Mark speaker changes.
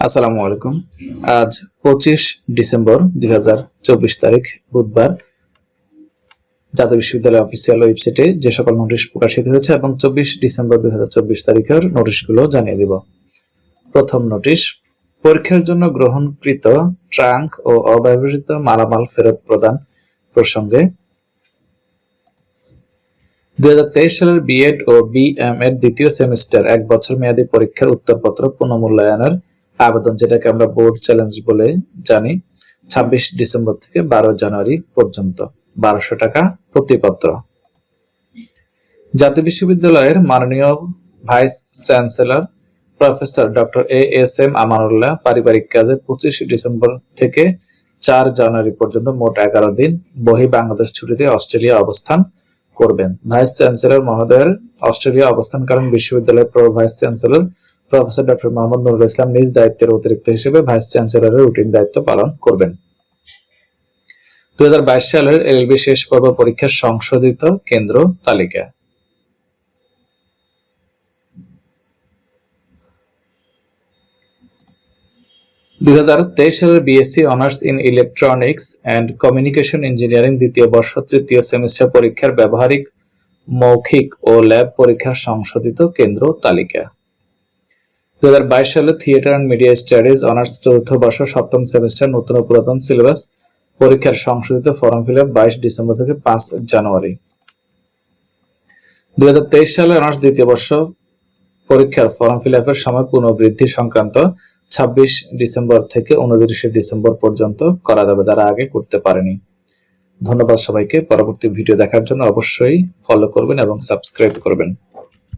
Speaker 1: আসসালামু আলাইকুম। আজ পঁচিশ ডিসেম্বর দুই তারিখ, বুধবার। জাতীয় বিশ্ববিদ্যালয় অফিসিয়াল ওয়েবসাইটে যে সকল নোটিশ প্রকাশিত হয়েছে এবং চব্বিশ ডিসেম্বর দুই তারিখের নোটিশগুলো জানিয়ে দিব। প্রথম নোটিশ পরীক্ষার জন্য গ্রহণকৃত ট্রাঙ্ক ও অব্যবহৃত মালামাল ফেরত প্রদান প্রসঙ্গে। দুই হাজার তেইশ সালের বিএড ও বিএম এর দ্বিতীয় সেমিস্টার এক বছর মেয়াদী পরীক্ষার উত্তরপত্র পুনঃমূল্যায়নের আবেদন, যেটাকে আমরা বোর্ড চ্যালেঞ্জ বলে জানি, ছাব্বিশ ডিসেম্বর থেকে বারো জানুয়ারি পর্যন্ত। বারোশো টাকা প্রতিপত্র। জাতীয় বিশ্ববিদ্যালয়ের মাননীয় vice chancellor professor doctor A S M Amanullah পারিবারিক কাজে পঁচিশ ডিসেম্বর থেকে চার জানুয়ারি পর্যন্ত মোট এগারো দিন বহি বাংলাদেশ ছুটিতে অস্ট্রেলিয়া অবস্থান করবেন। ভাইস চ্যান্সেলর মহোদয়ের অস্ট্রেলিয়া অবস্থানকালীন বিশ্ববিদ্যালয়ের pro vice chancellor professor doctor Mohammad Nurul Islam নিজ দায়িত্বের অতিরিক্ত হিসেবে ভাইস চ্যান্সেলরের রুটিন দায়িত্ব পালন করবেন। দুই হাজার বাইশ সালের এলএলবি শেষ পর্ব পরীক্ষার সংশোধিত কেন্দ্র তালিকা। দুই হাজার তেইশ সালের BSc honours in electronics and communication engineering দ্বিতীয় বর্ষ তৃতীয় সেমিস্টার পরীক্ষার ব্যবহারিক, মৌখিক ও ল্যাব পরীক্ষার সংশোধিত কেন্দ্র তালিকা। দু সালে theatre and media studies honours চতুর্থ বর্ষ সপ্তম সেমিস্টার নতুন ও পুরাতন সিলেবাস পরীক্ষার সংশোধিত ফর্ম ফিল আপ বাইশ ডিসেম্বর থেকে পাঁচ জানুয়ারি। দু সালে অনার্স দ্বিতীয় বর্ষ পরীক্ষার ফর্ম ফিল আপের সময় পুনঃবৃদ্ধি সংক্রান্ত ছাব্বিশ ডিসেম্বর থেকে উনত্রিশে ডিসেম্বর পর্যন্ত করা যাবে, যারা আগে করতে পারেনি। ধন্যবাদ সবাইকে। পরবর্তী ভিডিও দেখার জন্য অবশ্যই ফলো করবেন এবং সাবস্ক্রাইব করবেন।